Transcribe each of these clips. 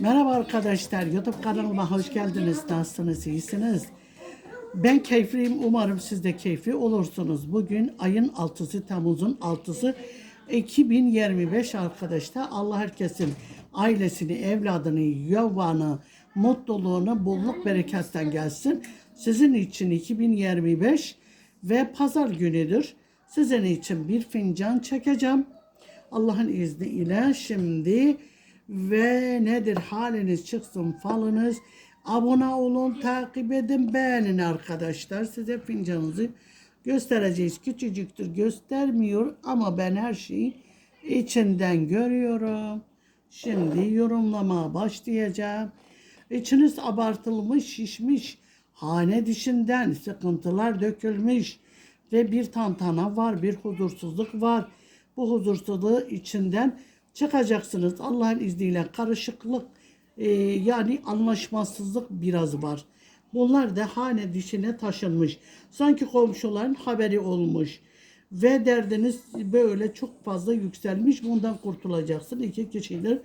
Merhaba arkadaşlar, YouTube kanalıma hoş geldiniz. Nasılsınız, iyisiniz? Ben keyifliyim, umarım siz de keyifli olursunuz. Bugün ayın 6'sı, Temmuz'un 6'sı 2025 arkadaşlar. Allah herkesin ailesini, evladını, yuvanı, mutluluğunu, bolluk bereketten gelsin. Sizin için 2025 ve pazar günüdür. Sizin için bir fincan çekeceğim. Allah'ın izniyle şimdi ve nedir haliniz çıksın falınız. Abone olun, takip edin, beğenin arkadaşlar. Size fincanınızı göstereceğiz. Küçücüktür göstermiyor ama ben her şeyi içinden görüyorum. Şimdi yorumlamaya başlayacağım. İçiniz abartılmış, şişmiş, hane dişinden sıkıntılar dökülmüş ve bir tantana var, bir huzursuzluk var. Bu huzursuzluğu içinden çıkacaksınız. Allah'ın izniyle karışıklık e, yani anlaşmazsızlık biraz var. Bunlar da hane dişine taşınmış. Sanki komşuların haberi olmuş. Ve derdiniz böyle çok fazla yükselmiş. Bundan kurtulacaksın. İki kişidir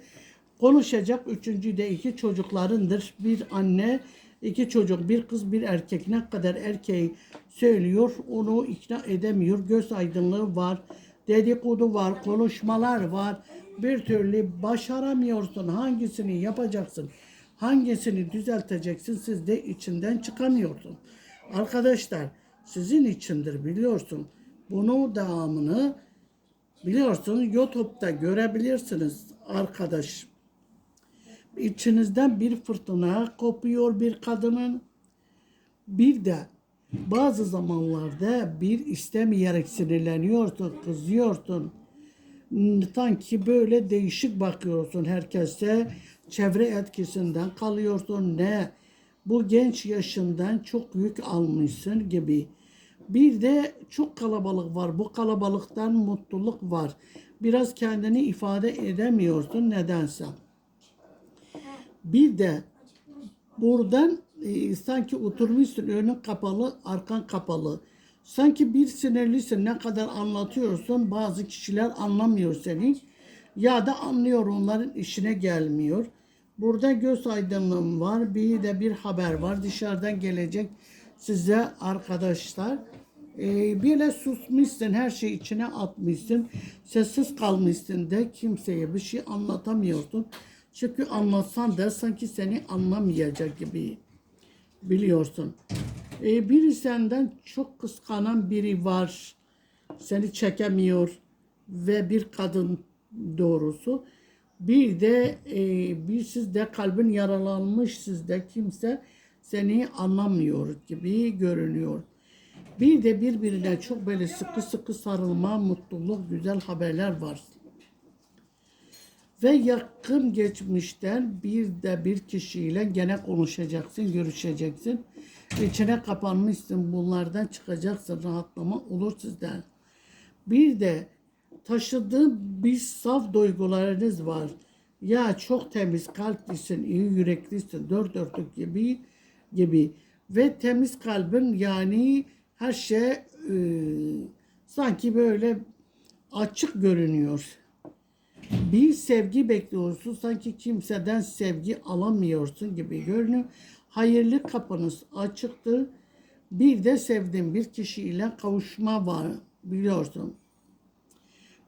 konuşacak. Üçüncü de iki çocuklarındır. Bir anne, iki çocuk, bir kız, bir erkek. Ne kadar erkeği söylüyor, onu ikna edemiyor. Göz aydınlığı var, dedikodu var, konuşmalar var. Bir türlü başaramıyorsun. Hangisini yapacaksın? Hangisini düzelteceksin? Siz de içinden çıkamıyorsun. Arkadaşlar sizin içindir biliyorsun. Bunu devamını biliyorsun YouTube'da görebilirsiniz arkadaş. İçinizden bir fırtına kopuyor bir kadının. Bir de bazı zamanlarda bir istemeyerek sinirleniyorsun, kızıyorsun. Sanki böyle değişik bakıyorsun herkese. Çevre etkisinden kalıyorsun. Ne? Bu genç yaşından çok yük almışsın gibi. Bir de çok kalabalık var. Bu kalabalıktan mutluluk var. Biraz kendini ifade edemiyorsun nedense. Bir de buradan e, sanki oturmuşsun önün kapalı, arkan kapalı. Sanki bir sinirlisin ne kadar anlatıyorsun bazı kişiler anlamıyor seni. Ya da anlıyor onların işine gelmiyor. Burada göz aydınlığım var. Bir de bir haber var. Dışarıdan gelecek size arkadaşlar. Ee, böyle susmuşsun, her şeyi içine atmışsın. Sessiz kalmışsın de kimseye bir şey anlatamıyorsun. Çünkü anlatsan da sanki seni anlamayacak gibi biliyorsun. Ee, biri senden çok kıskanan biri var. Seni çekemiyor ve bir kadın doğrusu. Bir de e, bir sizde kalbin yaralanmış sizde kimse seni anlamıyor gibi görünüyor. Bir de birbirine çok böyle sıkı sıkı sarılma, mutluluk, güzel haberler var. Ve yakın geçmişten bir de bir kişiyle gene konuşacaksın, görüşeceksin. İçine kapanmışsın, bunlardan çıkacaksın, rahatlama olur sizden. Bir de taşıdığı bir saf duygularınız var. Ya çok temiz kalplisin, iyi yüreklisin, dört dörtlük gibi gibi. Ve temiz kalbin yani her şey e, sanki böyle açık görünüyor. Bir sevgi bekliyorsun sanki kimseden sevgi alamıyorsun gibi görünüyor. Hayırlı kapınız açıktır. Bir de sevdiğin bir kişiyle kavuşma var biliyorsun.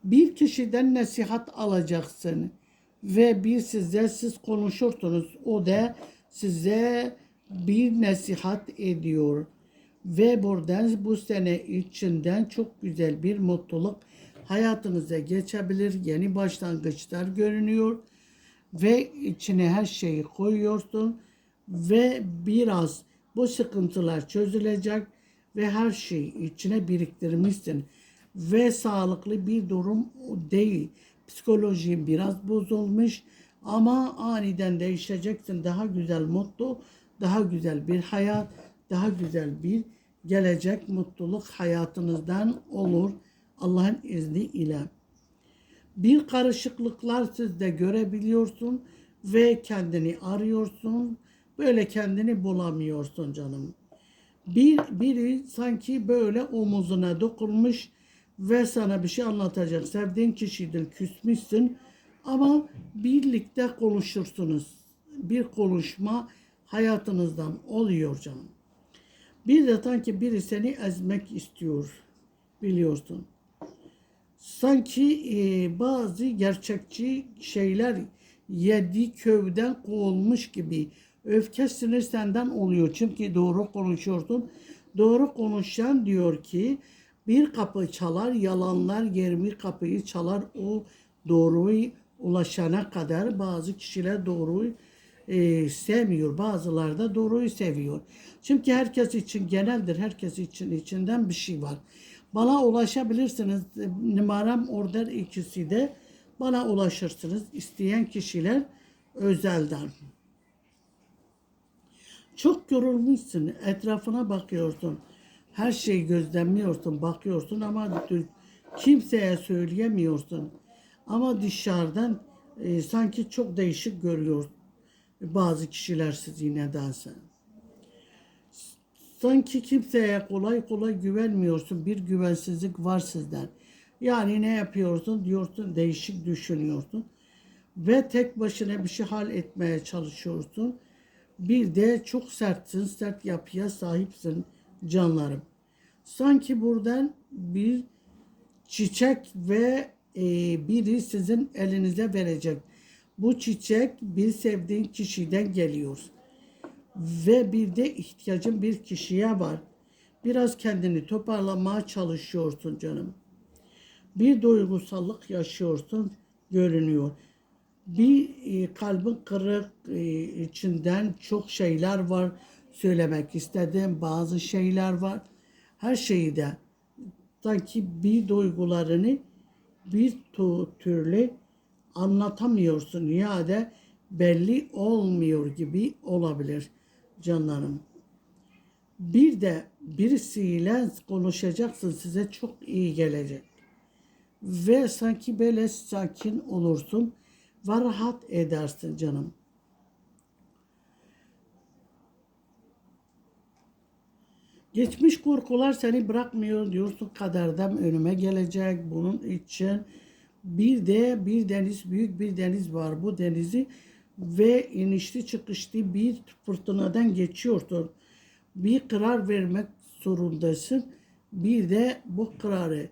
Bir kişiden nasihat alacaksın ve bir size siz konuşursunuz. O da size bir nasihat ediyor. Ve buradan bu sene içinden çok güzel bir mutluluk hayatınıza geçebilir. Yeni başlangıçlar görünüyor. Ve içine her şeyi koyuyorsun. Ve biraz bu sıkıntılar çözülecek. Ve her şeyi içine biriktirmişsin. Ve sağlıklı bir durum değil. Psikolojin biraz bozulmuş. Ama aniden değişeceksin. Daha güzel, mutlu, daha güzel bir hayat, daha güzel bir gelecek mutluluk hayatınızdan olur Allah'ın izni ile. Bir karışıklıklar sizde görebiliyorsun ve kendini arıyorsun. Böyle kendini bulamıyorsun canım. Bir, biri sanki böyle omuzuna dokunmuş ve sana bir şey anlatacak. Sevdiğin kişidir, küsmüşsün ama birlikte konuşursunuz. bir konuşma hayatınızdan oluyor canım. Bir de sanki biri seni ezmek istiyor biliyorsun. Sanki e, bazı gerçekçi şeyler yedi kövden kovulmuş gibi. Öfke senden oluyor. Çünkü doğru konuşuyorsun. Doğru konuşan diyor ki bir kapı çalar yalanlar 20 kapıyı çalar o doğruyu ulaşana kadar bazı kişiler doğruyu e, sevmiyor. Bazıları da doğruyu seviyor. Çünkü herkes için geneldir. Herkes için içinden bir şey var. Bana ulaşabilirsiniz. Numaram orada ikisi de. Bana ulaşırsınız. İsteyen kişiler özelden. Çok yorulmuşsun. Etrafına bakıyorsun. Her şeyi gözlemliyorsun, bakıyorsun ama kimseye söyleyemiyorsun. Ama dışarıdan e, sanki çok değişik görüyor bazı kişiler sizi nedense. Sanki kimseye kolay kolay güvenmiyorsun. Bir güvensizlik var sizden. Yani ne yapıyorsun diyorsun değişik düşünüyorsun. Ve tek başına bir şey hal etmeye çalışıyorsun. Bir de çok sertsin, sert yapıya sahipsin canlarım. Sanki buradan bir çiçek ve e, biri sizin elinize verecek. Bu çiçek bir sevdiğin kişiden geliyor. Ve bir de ihtiyacın bir kişiye var. Biraz kendini toparlamaya çalışıyorsun canım. Bir duygusallık yaşıyorsun görünüyor. Bir e, kalbin kırık e, içinden çok şeyler var. Söylemek istediğim bazı şeyler var. Her şeyi de sanki bir duygularını bir türlü anlatamıyorsun ya da belli olmuyor gibi olabilir canlarım. Bir de birisiyle konuşacaksın size çok iyi gelecek. Ve sanki böyle sakin olursun ve rahat edersin canım. Geçmiş korkular seni bırakmıyor diyorsun kaderden önüme gelecek bunun için. Bir de bir deniz büyük bir deniz var bu denizi ve inişli çıkışlı bir fırtınadan geçiyorsun. Bir karar vermek zorundasın. Bir de bu kararı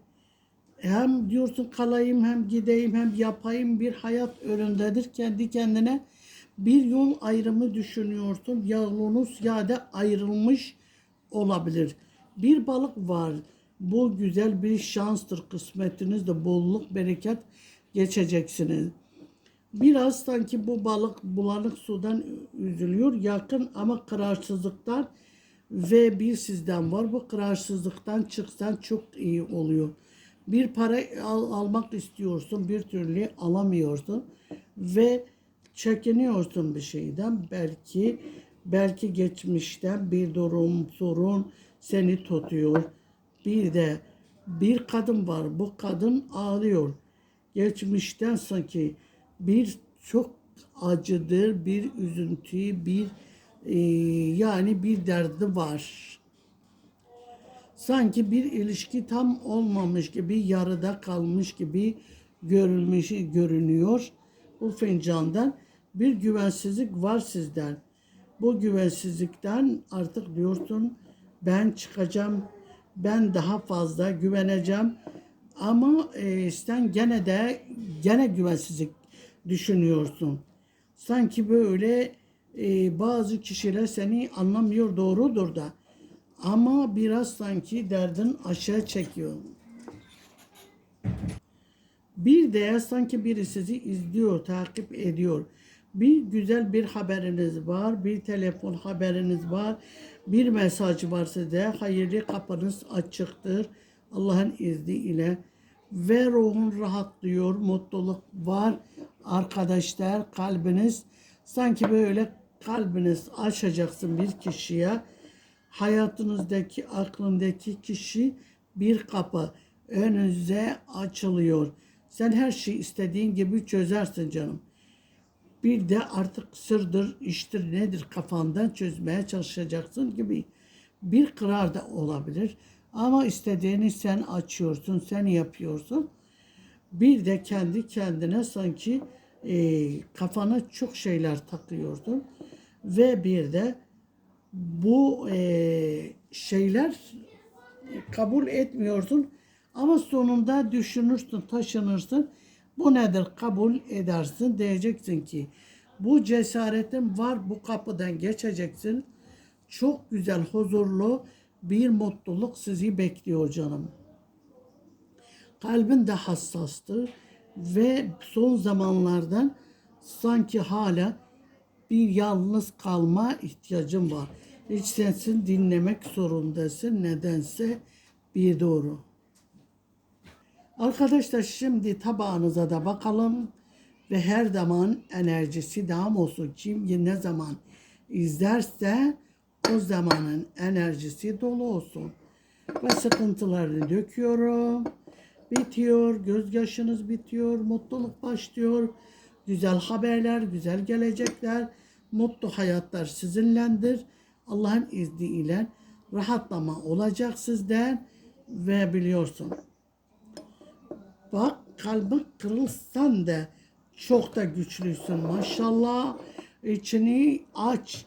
hem diyorsun kalayım hem gideyim hem yapayım bir hayat önündedir kendi kendine bir yol ayrımı düşünüyorsun yolunuz ya da ayrılmış olabilir. Bir balık var. Bu güzel bir şanstır. Kısmetinizde bolluk, bereket geçeceksiniz. Biraz sanki bu balık bulanık sudan üzülüyor. Yakın ama kararsızlıktan ve bir sizden var. Bu kararsızlıktan çıksan çok iyi oluyor. Bir para al- almak istiyorsun, bir türlü alamıyorsun ve çekiniyorsun bir şeyden. Belki belki geçmişten bir durum, sorun seni tutuyor. Bir de bir kadın var. Bu kadın ağlıyor. Geçmişten sanki bir çok acıdır, bir üzüntü, bir e, yani bir derdi var. Sanki bir ilişki tam olmamış gibi, yarıda kalmış gibi görülmüş, görünüyor. Bu fincandan bir güvensizlik var sizden. Bu güvensizlikten artık diyorsun ben çıkacağım, ben daha fazla güveneceğim. Ama e, sen gene de gene güvensizlik düşünüyorsun. Sanki böyle e, bazı kişiler seni anlamıyor doğrudur da. Ama biraz sanki derdin aşağı çekiyor. Bir de sanki biri sizi izliyor, takip ediyor. Bir güzel bir haberiniz var, bir telefon haberiniz var, bir mesaj var size. Hayırlı kapınız açıktır Allah'ın izniyle. Ve ruhun rahatlıyor, mutluluk var. Arkadaşlar kalbiniz sanki böyle kalbiniz açacaksın bir kişiye. Hayatınızdaki, aklındaki kişi bir kapı önünüze açılıyor. Sen her şeyi istediğin gibi çözersin canım. Bir de artık sırdır, iştir, nedir kafandan çözmeye çalışacaksın gibi bir karar da olabilir. Ama istediğini sen açıyorsun, sen yapıyorsun. Bir de kendi kendine sanki e, kafana çok şeyler takıyordun ve bir de bu e, şeyler kabul etmiyorsun ama sonunda düşünürsün, taşınırsın. Bu nedir? Kabul edersin. Diyeceksin ki bu cesaretin var bu kapıdan geçeceksin. Çok güzel, huzurlu bir mutluluk sizi bekliyor canım. Kalbin de hassastır ve son zamanlardan sanki hala bir yalnız kalma ihtiyacın var. Hiç sensin dinlemek zorundasın. Nedense bir doğru. Arkadaşlar şimdi tabağınıza da bakalım ve her zaman enerjisi devam olsun. Kim ne zaman izlerse o zamanın enerjisi dolu olsun. Ve sıkıntılarını döküyorum. Bitiyor, gözyaşınız bitiyor, mutluluk başlıyor. Güzel haberler, güzel gelecekler, mutlu hayatlar sizinlendir. Allah'ın izniyle rahatlama olacak sizden ve biliyorsun. Bak kalbin kırılsan da çok da güçlüsün maşallah. İçini aç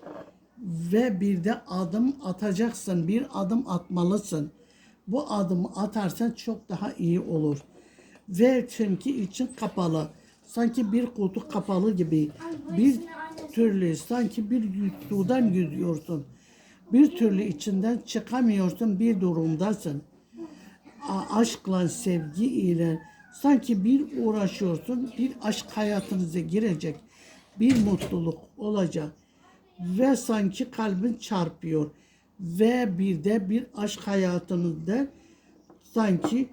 ve bir de adım atacaksın. Bir adım atmalısın. Bu adımı atarsan çok daha iyi olur. Ve çünkü için kapalı. Sanki bir kutu kapalı gibi. Bir türlü sanki bir sudan yüzüyorsun. Bir türlü içinden çıkamıyorsun. Bir durumdasın. Aşkla, sevgi ile sanki bir uğraşıyorsun. Bir aşk hayatınıza girecek. Bir mutluluk olacak. Ve sanki kalbin çarpıyor. Ve bir de bir aşk hayatınızda sanki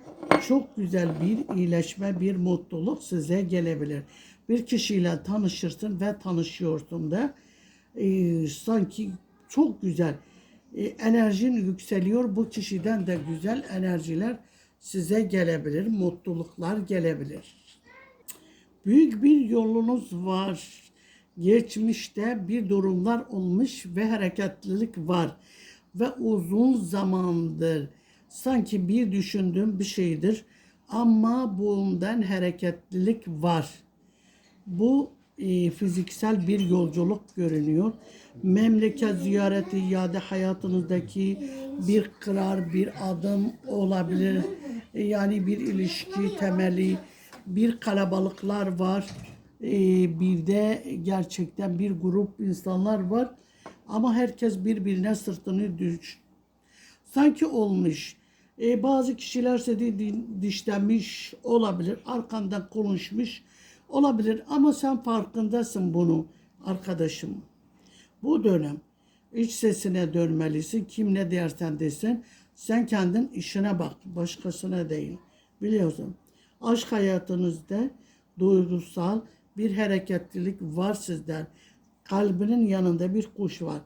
çok güzel bir iyileşme, bir mutluluk size gelebilir. Bir kişiyle tanışırsın ve tanışıyorsun da e, sanki çok güzel e, enerjin yükseliyor. Bu kişiden de güzel enerjiler size gelebilir, mutluluklar gelebilir. Büyük bir yolunuz var. Geçmişte bir durumlar olmuş ve hareketlilik var. Ve uzun zamandır sanki bir düşündüğüm bir şeydir. Ama bundan hareketlilik var. Bu e, fiziksel bir yolculuk görünüyor. Memleket ziyareti ya da hayatınızdaki bir karar, bir adım olabilir. E, yani bir ilişki temeli, bir kalabalıklar var. E, bir de gerçekten bir grup insanlar var. Ama herkes birbirine sırtını düş, sanki olmuş. E, bazı kişiler seni di- dişlemiş olabilir, arkandan konuşmuş olabilir ama sen farkındasın bunu arkadaşım. Bu dönem iç sesine dönmelisin. Kim ne dersen desin. Sen kendin işine bak. Başkasına değil. Biliyorsun. Aşk hayatınızda duygusal bir hareketlilik var sizden. Kalbinin yanında bir kuş var.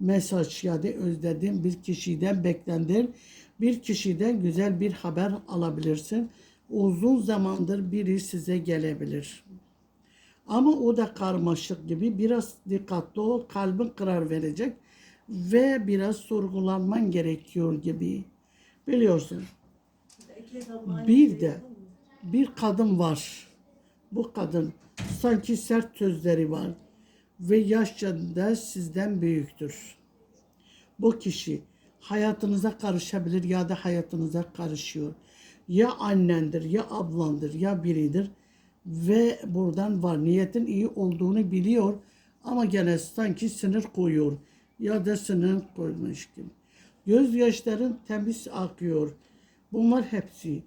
Mesaj ya da özlediğin bir kişiden beklendir. Bir kişiden güzel bir haber alabilirsin. Uzun zamandır biri size gelebilir. Ama o da karmaşık gibi biraz dikkatli ol. Kalbin karar verecek ve biraz sorgulanman gerekiyor gibi. Biliyorsun. Bir de bir kadın var. Bu kadın sanki sert sözleri var ve yaşça da sizden büyüktür. Bu kişi hayatınıza karışabilir ya da hayatınıza karışıyor. Ya annendir, ya ablandır, ya biridir ve buradan var. Niyetin iyi olduğunu biliyor ama gene sanki sınır koyuyor ya da sınır koymuş gibi. Gözyaşların temiz akıyor. Bunlar hepsi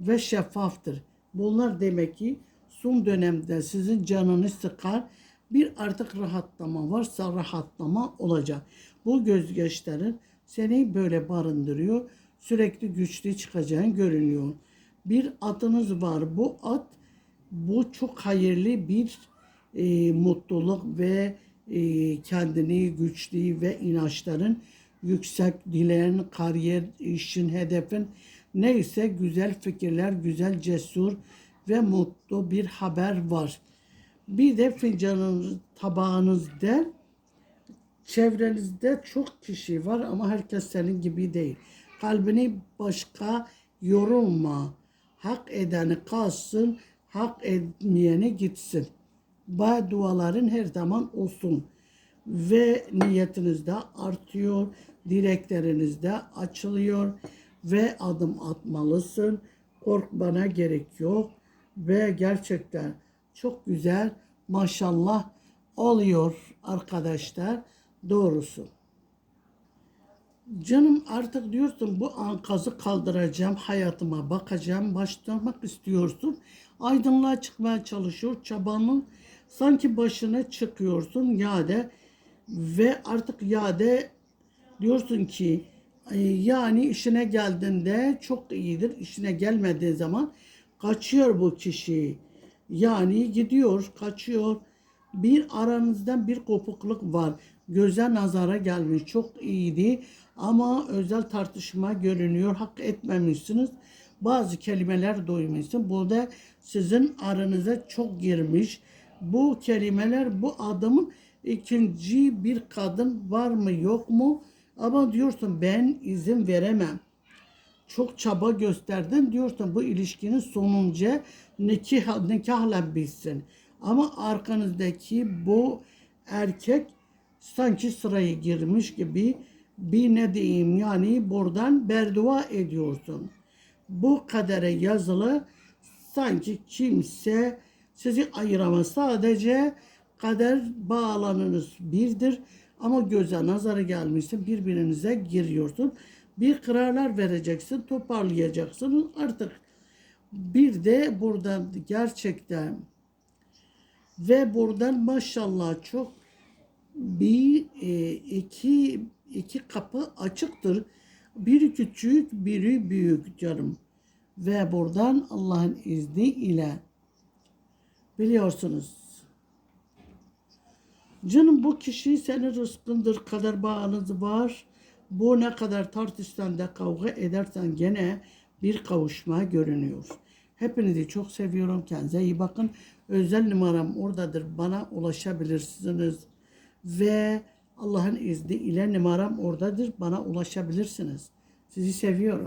ve şeffaftır. Bunlar demek ki son dönemde sizin canınız sıkar. Bir artık rahatlama varsa rahatlama olacak. Bu gözyaşların seni böyle barındırıyor. Sürekli güçlü çıkacağın görünüyor. Bir atınız var. Bu at bu çok hayırlı bir e, mutluluk ve e, kendini güçlü ve inançların yüksek dileyen kariyer, işin, hedefin neyse güzel fikirler, güzel, cesur ve mutlu bir haber var. Bir de fincanınız, tabağınızda çevrenizde çok kişi var ama herkes senin gibi değil. Kalbini başka yorulma. Hak edeni kalsın, hak etmeyeni gitsin. Ba duaların her zaman olsun. Ve niyetiniz de artıyor. Dilekleriniz de açılıyor. Ve adım atmalısın. Korkmana gerek yok. Ve gerçekten çok güzel maşallah oluyor arkadaşlar. Doğrusu. Canım artık diyorsun bu ankazı kaldıracağım, hayatıma bakacağım, başlamak istiyorsun. Aydınlığa çıkmaya çalışıyor, çabanın sanki başına çıkıyorsun yade ve artık yade diyorsun ki "Ay, yani işine geldiğinde çok iyidir, işine gelmediği zaman kaçıyor bu kişi. Yani gidiyor, kaçıyor. Bir aranızdan bir kopukluk var. Göze nazara gelmiş. Çok iyiydi ama özel tartışma görünüyor. Hak etmemişsiniz. Bazı kelimeler duymuşsun. Bu da sizin aranıza çok girmiş. Bu kelimeler bu adamın ikinci bir kadın var mı yok mu? Ama diyorsun ben izin veremem çok çaba gösterdin diyorsun bu ilişkinin sonunca nikah, nikahla bitsin. Ama arkanızdaki bu erkek sanki sıraya girmiş gibi bir ne diyeyim yani buradan berdua ediyorsun. Bu kadere yazılı sanki kimse sizi ayıramaz. Sadece kader bağlanınız birdir ama göze nazarı gelmişsin birbirinize giriyorsun. Bir kararlar vereceksin, toparlayacaksın. Artık bir de buradan gerçekten ve buradan maşallah çok bir e, iki iki kapı açıktır. Biri küçük, biri büyük canım. Ve buradan Allah'ın izniyle biliyorsunuz. Canım bu kişi senin rızkındır, kader bağınız var. Bu ne kadar tartışsan da kavga edersen gene bir kavuşma görünüyor. Hepinizi çok seviyorum. Kendinize iyi bakın. Özel numaram oradadır. Bana ulaşabilirsiniz. Ve Allah'ın izniyle numaram oradadır. Bana ulaşabilirsiniz. Sizi seviyorum.